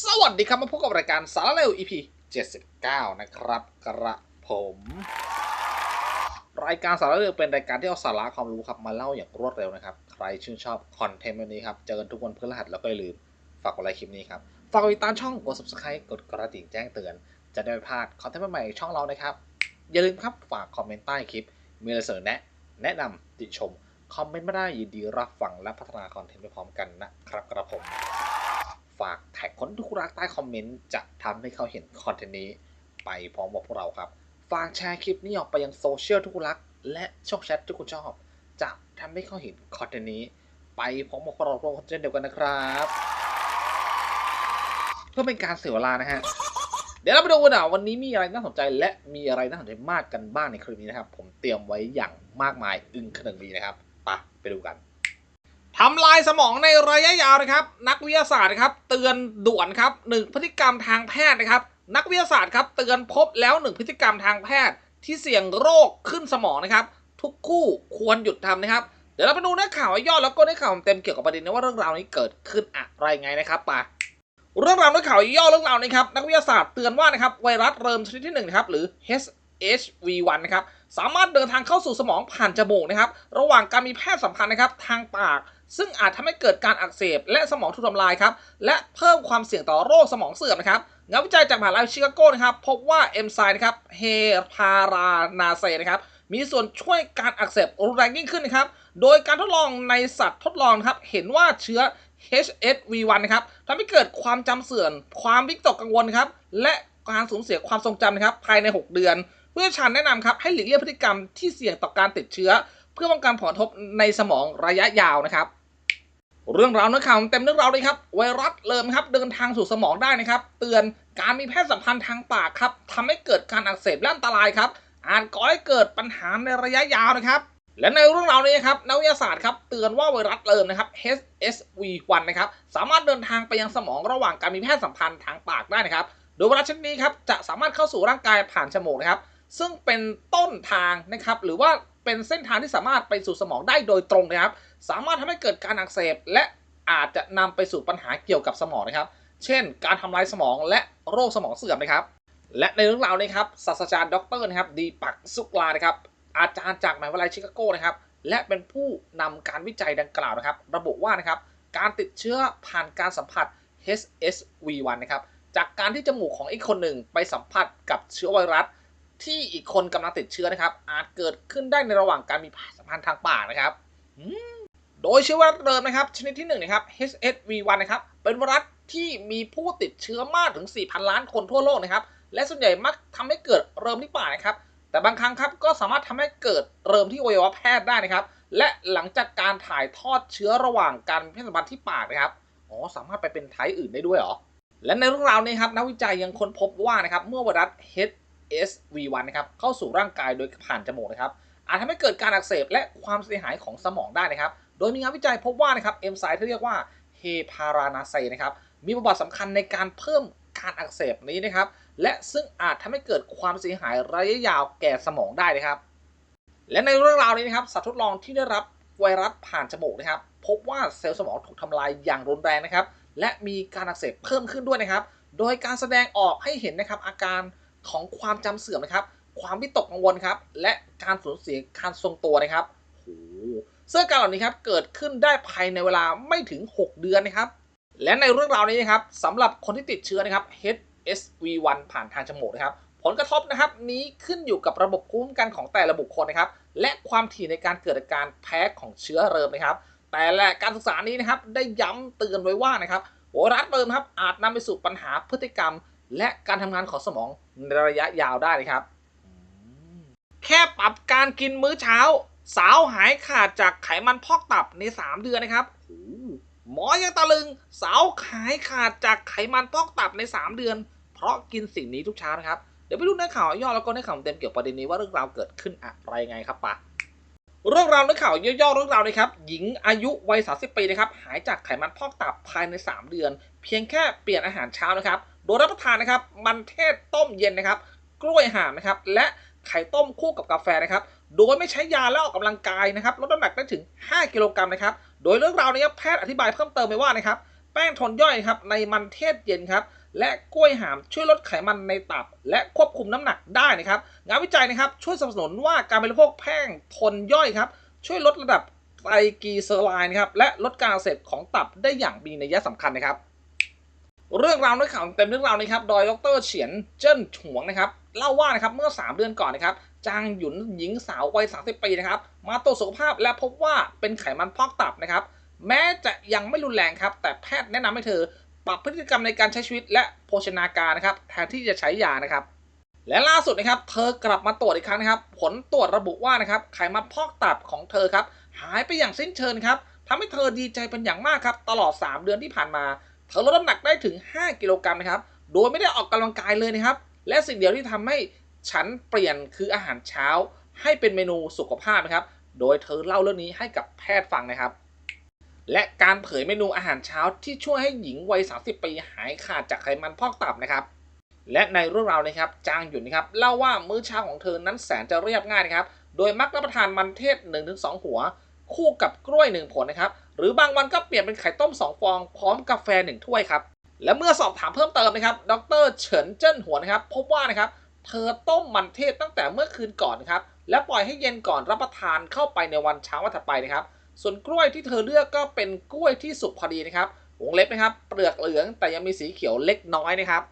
สวัสดีครับมาพบกับรายการสารเร็ว EP 79 นะครับกระผม รายการสารเร็วเป็นรายการที่เอาสาระความรู้ครับมาเล่าอย่างรวดเร็วนะครับ ใครชื่นชอบคอนเทนต์แบบนี้ครับ เจอกันทุกวันพฤหัสแล้วก็อย่าลืม ฝากกดไลค์คลิปนี้ครับ ฝากติดตามช่องกด subscribe กดกระดิ่งแจ้งเตือน จะได้ไม่พลาดคอนเทนต์ใหม่ๆช่องเรานะครับ อย่าลืมครับฝากคอมเมนต์ใต้คลิป มีอะไรเสนอแนะแนะนำติชมคอมเมนต์ไม่ได้ยินดีรับฟังและพัฒนาคอนเทนต์ไปพร้อมกันนะครับกระผม ฝากแท็กคนทุกรักใต้คอมเมนต์จะทำให้เขาเห็นคอนเทนต์นี้ ไปพร้อมกับพวกเราครับ ฝากแชร์คลิปนี้ออกไปยังโซเชียลทุกรัก และช่องแชททุกคนชอบ จะทำให้เขาเห็นคอนเทนต์นี้ ไปพร้อมกับพวกเราพร้อมกันเดียวกันนะครับ เพื่อเป็นการเสียเวลานะฮะ เดี๋ยวเราไปดูกันอะวันนี้มีอะไรน่าสนใจและมีอะไรน่าสนใจมากกันบ้างในคลิปนี้นะครับ ผมเตรียมไว้อย่างมากมายอึ้งขนึงดีนะครับไปไปดูกัน ทำลายสมองในระยะยาวนะครับ นักวิทยาศาสตร์ครับ เตือนด่วนครับหนึ่งพฤติกรรมทางแพทย์นะครับ นักวิทยาศาสตร์ครับ เตือนพบแล้วหนึ่งพฤติกรรมทางแพทย์ที่เสี่ยงโรคขึ้นสมองนะครับ ทุกคู่ควรหยุดทำนะครับ เดี๋ยวเราไปดูเนื้อข่าวย่อแล้วก็เนื้อข่าวเต็มเกี่ยวกับประเด็นนะว่าเรื่องราวนี้เกิดขึ้นอะไรไงนะครับไปเรื่องราวเนื้อข่าวย่อเรื่องราวนี้ครับนักวิทยาศาสตร์เตือนว่านะครับไวรัสเริมชนิดที่หนึ่งนะครับหรือ HHV1 นะครับสามารถเดินทางเข้าสู่สมองผ่านจมูกนะครับ ระหว่างการมีแพทย์สัมพันธ์นะครับ ทางปาก ซึ่งอาจทำให้เกิดการอักเสบและสมองถูกทำลายครับ และเพิ่มความเสี่ยงต่อโรคสมองเสื่อมนะครับงานวิจัยจากมหาวิทยาลัยชิคาโกนะครับ พบว่าเอนไซม์นะครับเฮพารานาเซนะครับมีส่วนช่วยการอักเสบรุนแรงยิ่งขึ้นนะครับ โดยการทดลองในสัตว์ทดลองนะครับ เห็นว่าเชื้อ HSV1 นะครับทำให้เกิดความจำเสื่อม ความวิตกกังวลครับ และการสูญเสียความทรงจำนะครับ ภายใน 6 เดือนเชี่ยวชาญแนะนำครับ ให้หลีกเลี่ยงพฤติกรรมที่เสี่ยงต่อการติดเชื้อ เพื่อป้องกันผลกระทบในสมองระยะยาวนะครับ เรื่องราวเนื้อข่าวเต็มเรื่องราวเลยครับ ไวรัสเริ่มครับเดินทางสู่สมองได้นะครับ เตือนการมีเพศสัมพันธ์ทางปากครับทำให้เกิดการอักเสบและอันตรายครับ อาจก่อให้เกิดปัญหาในระยะยาวนะครับ และในเรื่องราวนี้ครับนักวิทยาศาสตร์ครับเตือนว่าไวรัสเริมนะครับ HSV1 นะครับสามารถเดินทางไปยังสมองระหว่างการมีเพศสัมพันธ์ทางปากได้นะครับ โดยไวรัสชนิดนี้ครับจะสามารถเข้าสู่ร่างกายผ่านจมูกนะครับ ซึ่งเป็นต้นทางนะครับหรือว่าเป็นเส้นทางที่สามารถไปสู่สมองได้โดยตรงนะครับ สามารถทำให้เกิดการอักเสบ และอาจจะนำไปสู่ปัญหาเกี่ยวกับสมองนะครับ เช่น การทำลายสมองและโรคสมองเสื่อมนะครับ และในเรื่องราวนี้ครับศาสตราจารย์ดรนะครับดีปักสุกลานะครับ อาจารย์จากมหาวิทยาลัยชิคาโกนะครับ และเป็นผู้นำการวิจัยดังกล่าวนะครับ ระบุว่านะครับการติดเชื้อผ่านการสัมผัส HSV1 นะครับจากการที่จมูกของอีกคนหนึ่งไปสัมผัสกับเชื้อไวรัส ที่อีกคนกำลังติดเชื้อนะครับ อาจเกิดขึ้นได้ในระหว่างการมีสัมพันธ์ทางปากนะครับ อืม โดยเชื้อไวรัสเดิมนะครับ ชนิดที่ 1 นะครับ HSV1 นะครับ เป็นไวรัสที่มีผู้ติดเชื้อมากถึง 4,000 ล้านคนทั่วโลกนะครับ และส่วนใหญ่มักทำให้เกิดเริมที่ปากนะครับ แต่บางครั้งครับก็สามารถทำให้เกิดเริมที่อวัยวะแพทย์ได้นะครับ และหลังจากการถ่ายทอดเชื้อระหว่างการเพศสัมพันธ์ที่ปากนะครับ อ๋อ สามารถไปเป็นไทป์อื่นได้ด้วยเหรอ และในเรื่องราวนี้ครับ นักวิจัยยังค้นพบว่านะครับเมื่อไวรัส HSV1 นะครับเข้าสู่ร่างกายโดยผ่านจมูกนะครับอาจทำให้เกิดการอักเสบและความเสียหายของสมองได้นะครับ โดยมีงานวิจัยพบว่านะครับเอนไซม์ที่เรียกว่าเฮพารานาเซนะครับมีบทบาทสำคัญในการเพิ่มการอักเสบนี้นะครับ และซึ่งอาจทำให้เกิดความเสียหายระยะยาวแก่สมองได้นะครับ และในเรื่องราวนี้นะครับสัตว์ทดลองที่ได้รับไวรัสผ่านจมูกนะครับ พบว่าเซลล์สมองถูกทำลายอย่างรุนแรงนะครับ และมีการอักเสบเพิ่มขึ้นด้วยนะครับ โดยการแสดงออกให้เห็นนะครับอาการของความจำเสื่อมนะครับ ความวิตกกังวลครับ และการสูญเสียการทรงตัวนะครับโอ้โห ซึ่งอการเหล่านี้ครับเกิดขึ้นได้ภายในเวลาไม่ถึง 6 เดือนนะครับ และในเรื่องราวนี้นะครับสำหรับคนที่ติดเชื้อนะครับ HSV1 ผ่านทางจมูกนะครับ ผลกระทบนะครับนี้ขึ้นอยู่กับระบบภูมิคุ้มกันของแต่ละบุคคลนะครับ และความถี่ในการเกิดอาการแพ้ของเชื้อเริมนะครับ แต่และการศึกษานี้นะครับได้ย้ำเตือนไว้ว่านะครับไวรัสเริมครับอาจนำไปสู่ปัญหาพฤติกรรม และการทำงานของสมองในระยะยาวได้นะครับ แค่ปรับการกินมื้อเช้า สาวหายขาดจากไขมันพอกตับใน 3 เดือนนะครับโอ้โหหมอยังตะลึง สาวหายขาดจากไขมันพอกตับใน 3 เดือน เพราะกินสิ่งนี้ทุกเช้านะครับ เดี๋ยวไปดูเนื้อข่าวย่อแล้วก็เนื้อข่าวเต็มเกี่ยวกับประเด็นนี้ว่าเรื่องราวเกิดขึ้นอะไรไงครับปะเรื่องราวเนื้อข่าวย่อๆเรื่องราวนะครับหญิงอายุวัย 30 ปีนะครับหายจากไขมันพอกตับภายใน 3 เดือน เพียงแค่เปลี่ยนอาหารเช้านะครับ โดยรับประทานนะครับมันเทศต้มเย็นนะครับ กล้วยห่ามนะครับ และไข่ต้มคู่กับกาแฟนะครับ โดยไม่ใช้ยาและออกกำลังกายนะครับลดน้ำหนักได้ถึง 5 กิโลกรัมนะครับ โดยเรื่องราวนี้แพทย์อธิบายเพิ่มเติมไปว่านะครับ แป้งทนย่อยครับในมันเทศเย็นครับ และกล้วยหามช่วยลดไขมันในตับ และควบคุมน้ำหนักได้นะครับ งานวิจัยนะครับ ช่วยสนับสนุนว่าการบริโภคแป้งทนย่อยครับ ช่วยลดระดับไตรกลีเซอไรด์นะครับและลดการอักเสบของตับได้อย่างมีนัยสำคัญนะครับ เรื่องราวในข่าวเต็มเรื่องราวนี้ครับโดยดรเฉียนเจิ้นฉวงนะครับเล่าว่านะครับเมื่อ 3 เดือนก่อนนะครับ จางหยุนหญิงสาววัย 30 ปีนะครับ มาตรวจสุขภาพและพบว่าเป็นไขมันพอกตับนะครับ แม้จะยังไม่รุนแรงครับ แต่แพทย์แนะนำให้เธอ ปรับพฤติกรรมในการใช้ชีวิตและโภชนาการนะครับ แทนที่จะใช้ยานะครับ และล่าสุดนะครับ เธอกลับมาตรวจอีกครั้งนะครับ ผลตรวจระบุว่านะครับ ไขมันพอกตับของเธอครับ หายไปอย่างสิ้นเชิงครับทำให้เธอดีใจเป็นอย่างมากครับ ตลอด 3 เดือนที่ผ่านมา เธอลดน้ำหนักได้ถึง 5 กิโลกรัมนะครับ โดยไม่ได้ออกกำลังกายเลยนะครับ และสิ่งเดียวที่ทำให้ ฉันเปลี่ยนคืออาหารเช้าให้เป็นเมนูสุขภาพนะครับ โดยเธอเล่าเรื่องนี้ให้กับแพทย์ฟังนะครับ และการเผยเมนูอาหารเช้าที่ช่วยให้หญิงวัย 30 ปีหายขาดจากไขมันพอกตับนะครับและในเรื่องราวนะครับจางหยุนนะครับเล่าว่ามื้อเช้าของเธอนั้นแสนจะเรียบง่ายนะครับ โดยมักรับประทานมันเทศ 1-2 หัว คู่กับกล้วย 1 ผลนะครับ หรือบางวันก็เปลี่ยนเป็นไข่ต้ม 2 ฟอง พร้อมกาแฟ 1 ถ้วยครับ และเมื่อสอบถามเพิ่มเติมนะครับ ดรเฉินเจิ้นหัวนะครับ พบว่านะครับ เธอต้มมันเทศตั้งแต่เมื่อคืนก่อนครับ และปล่อยให้เย็นก่อนรับประทานเข้าไปในวันเช้าวันถัดไปนะครับ ส่วนกล้วยที่เธอเลือกก็เป็นกล้วยที่สุกพอดีนะครับวงเล็บนะครับเปลือกเหลืองแต่ยังมีสีเขียวเล็กน้อยนะครับ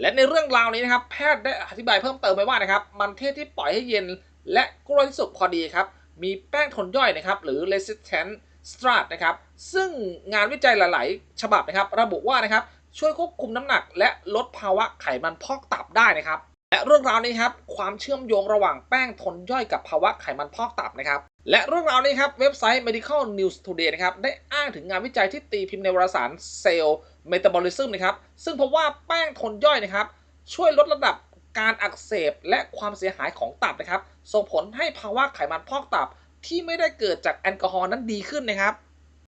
และในเรื่องราวนี้นะครับ แพทย์ได้อธิบายเพิ่มเติมไปว่านะครับ มันเทศที่ปล่อยให้เย็น และกล้วยที่สุกพอดีครับ มีแป้งทนย่อยนะครับ หรือ resistant strat นะครับ ซึ่งงานวิจัยหลาย ๆ ฉบับนะครับ ระบุว่านะครับ ช่วยควบคุมน้ำหนัก และลดภาวะไขมันพอกตับได้นะครับ และเรื่องราวนี้ครับความเชื่อมโยงระหว่างแป้งทนย่อยกับภาวะไขมันพอกตับนะครับและเรื่องราวนี้ครับเว็บไซต์ medical news today นะครับได้อ้างถึงงานวิจัยที่ตีพิมพ์ในวารสาร Cell Metabolism นะครับซึ่งพบว่าแป้งทนย่อยนะครับช่วยลดระดับการอักเสบและความเสียหายของตับนะครับส่งผลให้ภาวะไขมันพอกตับที่ไม่ได้เกิดจากแอลกอฮอล์นั้นดีขึ้นนะครับ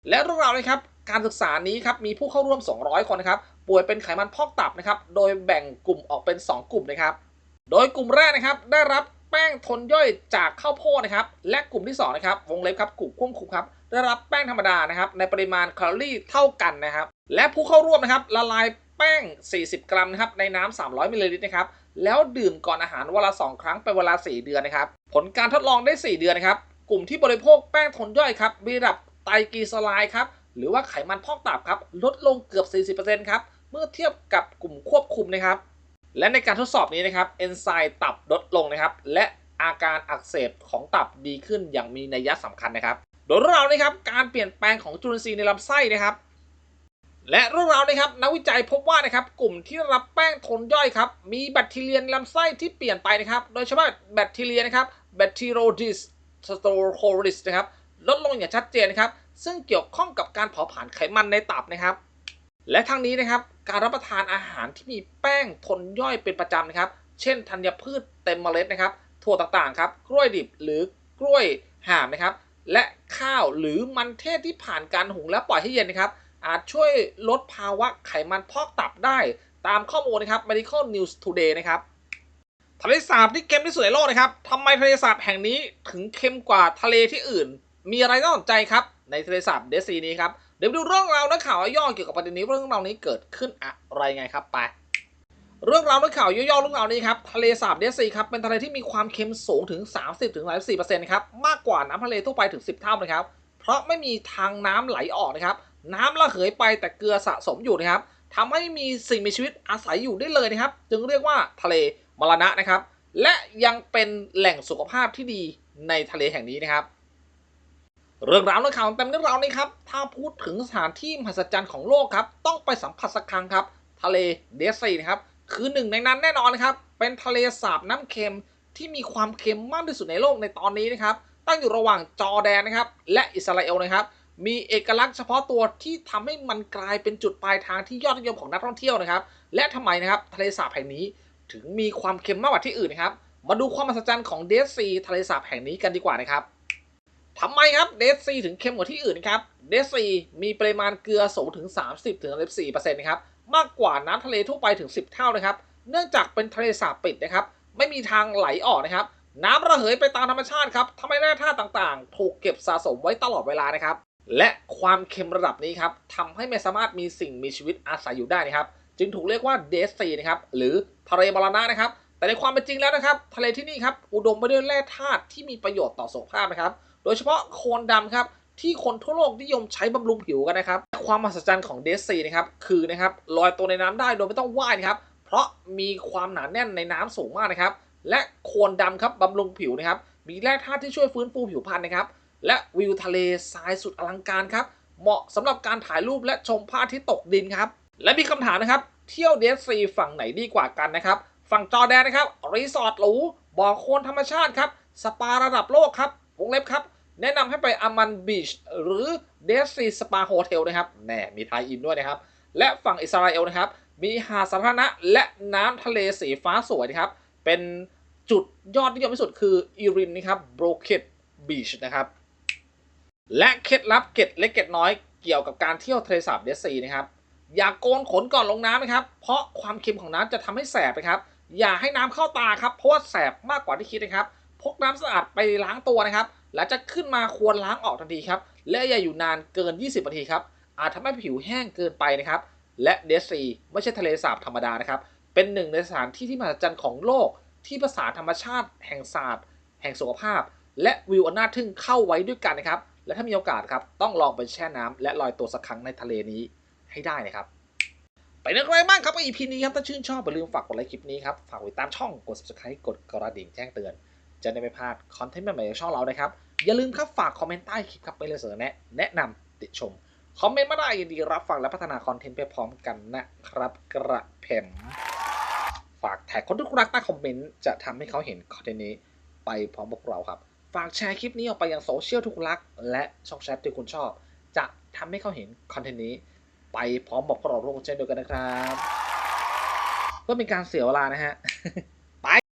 และเรื่องราวนี้ครับ การศึกษานี้ครับมีผู้เข้าร่วม 200 คนนะครับป่วยเป็นไขมันพอกตับนะครับโดยแบ่งกลุ่มออกเป็น 2 กลุ่มนะครับ โดยกลุ่มแรกนะครับได้รับแป้งทนย่อยจากข้าวโพดนะครับและกลุ่มที่2นะครับวงเล็บครับกลุ่มควบคุมครับได้รับแป้งธรรมดานะครับในปริมาณแคลอรี่เท่ากันนะครับและผู้เข้าร่วมนะครับละลายแป้ง 40 กรัมนะครับในน้ำ300มิลลิลิตรนะครับแล้วดื่มก่อนอาหารวันละ 2 ครั้งเป็นเวลา 4 เดือนนะครับผลการทดลองได้ 4 เดือนนะครับกลุ่มที่บริโภคแป้งทนย่อยครับมีระดับไตรกลีเซอไรด์ครับ หรือว่าไขมันพอกตับครับลดลงเกือบ 40%ครับเมื่อเทียบกับกลุ่มควบคุมนะครับ และในการทดสอบนี้นะครับเอนไซม์ตับลดลงนะครับ และอาการอักเสบของตับดีขึ้นอย่างมีนัยสำคัญนะครับ โดยเรื่องราวนี้ครับการเปลี่ยนแปลงของจุลินทรีย์ในลำไส้นะครับ และเรื่องราวนี้ครับนักวิจัยพบว่านะครับกลุ่มที่รับแป้งทนย่อยครับมีแบคทีเรียในลำไส้ที่เปลี่ยนไปนะครับ โดยเฉพาะแบคทีเรียนะครับ Bacteroides staphylococcus นะครับลดลงอย่างชัดเจนนะครับ ซึ่งเกี่ยวข้องกับการเผาผลาญไขมันในตับนะครับ และทั้งนี้นะครับการรับประทานอาหารที่มีแป้งทนย่อยเป็นประจำนะครับ เช่นธัญพืชเต็มเมล็ดนะครับ ถั่วต่างๆครับ กล้วยดิบหรือกล้วยห่ามนะครับ และข้าวหรือมันเทศที่ผ่านการหุงและปล่อยให้เย็นนะครับ อาจช่วยลดภาวะไขมันพอกตับได้ ตามข้อมูลนะครับ Medical News Today นะครับทะเลสาบที่เค็มที่สุดในโลกนะครับทำไมทะเลสาบแห่งนี้ถึงเค็มกว่าทะเลที่อื่น มีอะไรน่าสนใจครับ ในทะเลสาบเดซีนี้ครับ เดี๋ยวดูเรื่องราวและข่าวย่อเกี่ยวกับประเด็นนี้เรื่องราวนี้เกิดขึ้นอะไรไงครับไป เรื่องราวและข่าวย่อๆเรื่องราวนี้ครับทะเลสาบเดซีครับเป็นทะเลที่มีความเค็มสูงถึง 30-34%ครับมากกว่าน้ำทะเลทั่วไปถึง 10 เท่านะครับเพราะไม่มีทางน้ำไหลออกนะครับ น้ำระเหยไปแต่เกลือสะสมอยู่นะครับทำให้มีสิ่งมีชีวิตอาศัยอยู่ได้เลยนะครับ จึงเรียกว่าทะเลมรณะนะครับ และยังเป็นแหล่งสุขภาพที่ดีในทะเลแห่งนี้นะครับ เรื่องราวในข่าวเต็มเรื่องราวนี้ครับ ถ้าพูดถึงสถานที่มหัศจรรย์ของโลกครับ ต้องไปสัมผัสสักครั้งครับ ทะเลเดซีนะครับ คือหนึ่งในนั้นแน่นอนนะครับ เป็นทะเลสาบน้ำเค็มที่มีความเค็มมากที่สุดในโลกในตอนนี้นะครับ ตั้งอยู่ระหว่างจอแดนนะครับ และอิสราเอลนะครับ มีเอกลักษณ์เฉพาะตัวที่ทำให้มันกลายเป็นจุดปลายทางที่ยอดนิยมของนักท่องเที่ยวนะครับ และทำไมนะครับทะเลสาบแห่งนี้ถึงมีความเค็มมากกว่าที่อื่นนะครับ มาดูความมหัศจรรย์ของเดซีทะเลสาบแห่งนี้กันดีกว่านะครับ ทำไมครับเดซีถึงเค็มกว่าที่อื่นนะครับเดซีมีปริมาณเกลือสูงถึง 30-34%นะครับมากกว่าน้ำทะเลทั่วไปถึง 10 เท่านะครับ เนื่องจากเป็นทะเลสาบปิดนะครับ ไม่มีทางไหลออกนะครับ น้ำระเหยไปตามธรรมชาติครับทำให้แร่ธาตุต่างๆ ถูกเก็บสะสมไว้ตลอดเวลานะครับ และความเค็มระดับนี้ครับทำให้ไม่สามารถมีสิ่งมีชีวิตอาศัยอยู่ได้นะครับ จึงถูกเรียกว่าเดซีนะครับ หรือทะเลมรณะนะครับ แต่ในความเป็นจริงแล้วนะครับ ทะเลที่นี่ครับ อุดมไปด้วยแร่ธาตุที่มีประโยชน์ต่อสุขภาพนะครับ โดยเฉพาะโคลนดำครับที่คนทั่วโลกนิยมใช้บำรุงผิวกันนะครับ ความมหัศจรรย์ของเดซีนะครับคือนะครับลอยตัวในน้ำได้โดยไม่ต้องว่ายนะครับ เพราะมีความหนาแน่นในน้ำสูงมากนะครับ และโคลนดำครับบำรุงผิวนะครับ มีแร่ธาตุที่ช่วยฟื้นฟูผิวพรรณนะครับ และวิวทะเลทรายสุดอลังการครับ เหมาะสำหรับการถ่ายรูปและชมพระอาทิตย์ตกดินครับ และมีคำถามนะครับ เที่ยวเดซีฝั่งไหนดีกว่ากันนะครับ ฝั่งจอแดนนะครับรีสอร์ทหรูบ่อโคลนธรรมชาติครับสปาระดับโลกครับ วงเล็บครับ แนะนำให้ไปอามันบีชหรือเดซีสปาโฮเทลนะครับแน่มีไทยอินด้วยนะครับ และฝั่งอิสราเอลนะครับ มีหาดสาธารณะและน้ำทะเลสีฟ้าสวยนะครับ เป็นจุดยอดนิยมที่สุดคืออีรินนะครับโบรเกตบีชนะครับ และเคล็ดลับเกร็ดเล็กเกร็ดน้อยเกี่ยวกับการเที่ยวทะเลสาบเดดซีนะครับ อย่าโกนขนก่อนลงน้ำนะครับ เพราะความเค็มของน้ำจะทำให้แสบนะครับ อย่าให้น้ำเข้าตาครับ เพราะว่าแสบมากกว่าที่คิดนะครับ พกน้ำสะอาดไปล้างตัวนะครับ หลังจากขึ้นมาควรล้างออกทันทีครับ และอย่าอยู่นานเกิน 20 นาทีครับ อาจทำให้ผิวแห้งเกินไปนะครับ และเดซีไม่ใช่ทะเลสาบธรรมดานะครับ เป็นหนึ่งในสถานที่ที่มหัศจรรย์ของโลก ที่ผสานธรรมชาติ แห่งศาสตร์ แห่งสุขภาพ และวิวอันน่าทึ่งเข้าไว้ด้วยกันนะครับ และถ้ามีโอกาสครับต้องลองไปแช่น้ำและลอยตัวสักครั้งในทะเลนี้ให้ได้นะครับไปนึกอะไรบ้างครับ EP นี้ครับ ถ้าชื่นชอบอย่าลืมฝากกดไลค์คลิปนี้ครับ ฝากติดตามช่องกด subscribe กดกระดิ่งแจ้งเตือน จะได้ไม่พลาดคอนเทนต์ใหม่ๆจากช่องเรานะครับ อย่าลืมครับฝากคอมเมนต์ใต้คลิปครับไปเลยเสนอแนะ แนะนำติชม คอมเมนต์มาได้ยินดีรับฟังและพัฒนาคอนเทนต์ไปพร้อมกันนะครับกระเพมฝากแท็กคนทุกรักใต้คอมเมนต์จะทำให้เขาเห็นคอนเทนต์นี้ไปพร้อมพวกเราครับ ฝากแชร์คลิปนี้ออกไปยังโซเชียลทุกรัก และช่องแชทที่คุณชอบ จะทำให้เขาเห็นคอนเทนต์นี้ไปพร้อมบอกพวกเราทุกคนเช่นเดียวกันนะครับ เพื่อเป็นการเสียเวลานะฮะ